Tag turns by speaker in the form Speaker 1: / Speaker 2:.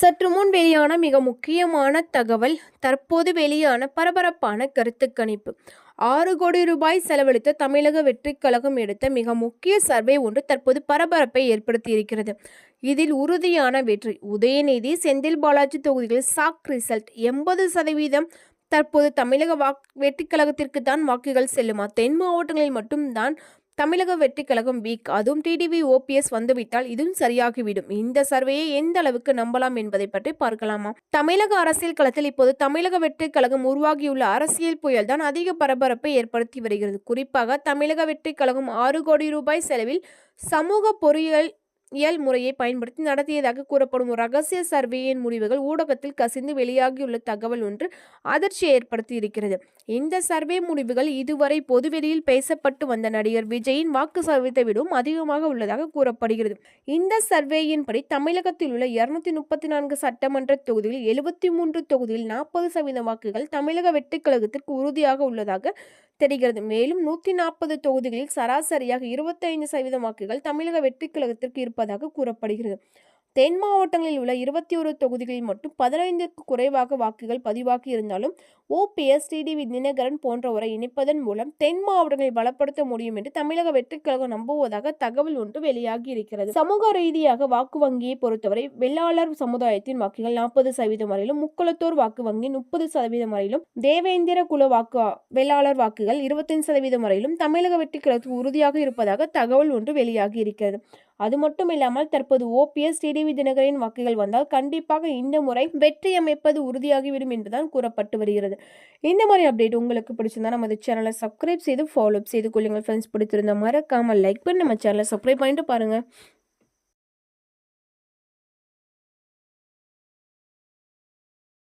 Speaker 1: சற்று முன் வெளியான மிக முக்கியமான தகவல் தற்போது வெளியான பரபரப்பான கருத்து கணிப்பு. ஆறு கோடி ரூபாய் செலவழித்த தமிழக வெற்றிக் கழகம் எடுத்த மிக முக்கிய சர்வே ஒன்று தற்போது பரபரப்பை ஏற்படுத்தியிருக்கிறது. இதில் உறுதியான வெற்றி. உதயநிதி செந்தில் பாலாஜி தொகுதிகளில் சாக் ரிசல்ட். எண்பது சதவீதம் தற்போது தமிழக வாக் வெற்றிக் கழகத்திற்கு தான் வாக்குகள் செல்லுமா? தென் மாவட்டங்களில் மட்டும்தான் தமிழக வெற்றி கழகம் வீக். அதுவும் டிடிவி ஓபிஎஸ் வந்துவிட்டால் இதுவும் சரியாகிவிடும். இந்த சர்வேயை எந்த அளவுக்கு நம்பலாம் என்பதை பற்றி பார்க்கலாமா? தமிழக அரசியல் களத்தில் இப்போது தமிழக வெற்றி கழகம் உருவாகியுள்ள அரசியல் புயல் தான் அதிக பரபரப்பை ஏற்படுத்தி வருகிறது. குறிப்பாக தமிழக வெற்றி கழகம் ஆறு கோடி ரூபாய் செலவில் சமூக பொறியியல் இயல் முறையை பயன்படுத்தி நடத்தியதாக கூறப்படும் ஒரு ரகசிய சர்வேயின் முடிவுகள் ஊடகத்தில் கசிந்து வெளியாகியுள்ள தகவல் ஒன்று அதிர்ச்சியை ஏற்படுத்தி இருக்கிறது. இந்த சர்வே முடிவுகள் இதுவரை பொதுவெளியில் பேசப்பட்டு வந்த நடிகர் விஜயின் வாக்கு சதவீதத்தை விடவும் அதிகமாக உள்ளதாக கூறப்படுகிறது. இந்த சர்வேயின்படி தமிழகத்தில் உள்ள இருநூத்தி முப்பத்தி நான்கு சட்டமன்ற தொகுதியில் எழுபத்தி மூன்று தொகுதியில் நாற்பது சதவீத வாக்குகள் தமிழக வெட்டுக்கழகத்திற்கு உறுதியாக உள்ளதாக தெரிகிறது. மேலும் நூற்றி நாற்பது தொகுதிகளில் சராசரியாக இருபத்தைந்து சதவீதம் வாக்குகள் தமிழக வெற்றி கழகத்திற்கு இருப்பதாக கூறப்படுகிறது. தென் மாவட்டங்களில் உள்ள இருபத்தி ஒரு தொகுதிகளில் மட்டும் பதினைந்துக்கு குறைவாக வாக்குகள் பதிவாகி இருந்தாலும் ஓபிஎஸ் டிடிவி தினகரன் போன்றவரை இணைப்பதன் மூலம் தென் மாவட்டங்களை பலப்படுத்த முடியும் என்று தமிழக வெற்றிக் கழகம் நம்புவதாக தகவல் ஒன்று வெளியாகி இருக்கிறது. சமூக ரீதியாக வாக்கு வங்கியை பொறுத்தவரை வெள்ளாளர் சமுதாயத்தின் வாக்குகள் நாற்பது சதவீதம் வரையிலும் முக்குளத்தோர் வாக்கு வங்கி முப்பது சதவீதம் வரையிலும் தேவேந்திர குல வாக்கு வெள்ளாளர் வாக்குகள் இருபத்தைந்து சதவீதம் வரையிலும் தமிழக வெற்றிக் கழகத்துக்கு உறுதியாக இருப்பதாக தகவல் ஒன்று வெளியாகி இருக்கிறது. அது மட்டும் இல்லாமல் தற்போது ஓபிஎஸ் டிடிவி தினகரின் வாக்குகள் வந்தால் கண்டிப்பாக இந்த முறை வெற்றி அமைப்பது உறுதியாகிவிடும் என்றுதான் கூறப்பட்டு வருகிறது. இந்த மாதிரி அப்டேட் உங்களுக்கு பிடிச்சிருந்தா நமது சேனலை சப்ஸ்கிரைப் செய்து ஃபாலோ அப் செய்து கொள்ளுங்கள் ஃப்ரெண்ட்ஸ் பிடிச்சிருந்தா மறக்காமல் லைக் பண்ணி நம்ம சேனலை சப்ஸ்கிரைப் பண்ணிட்டு பாருங்கள்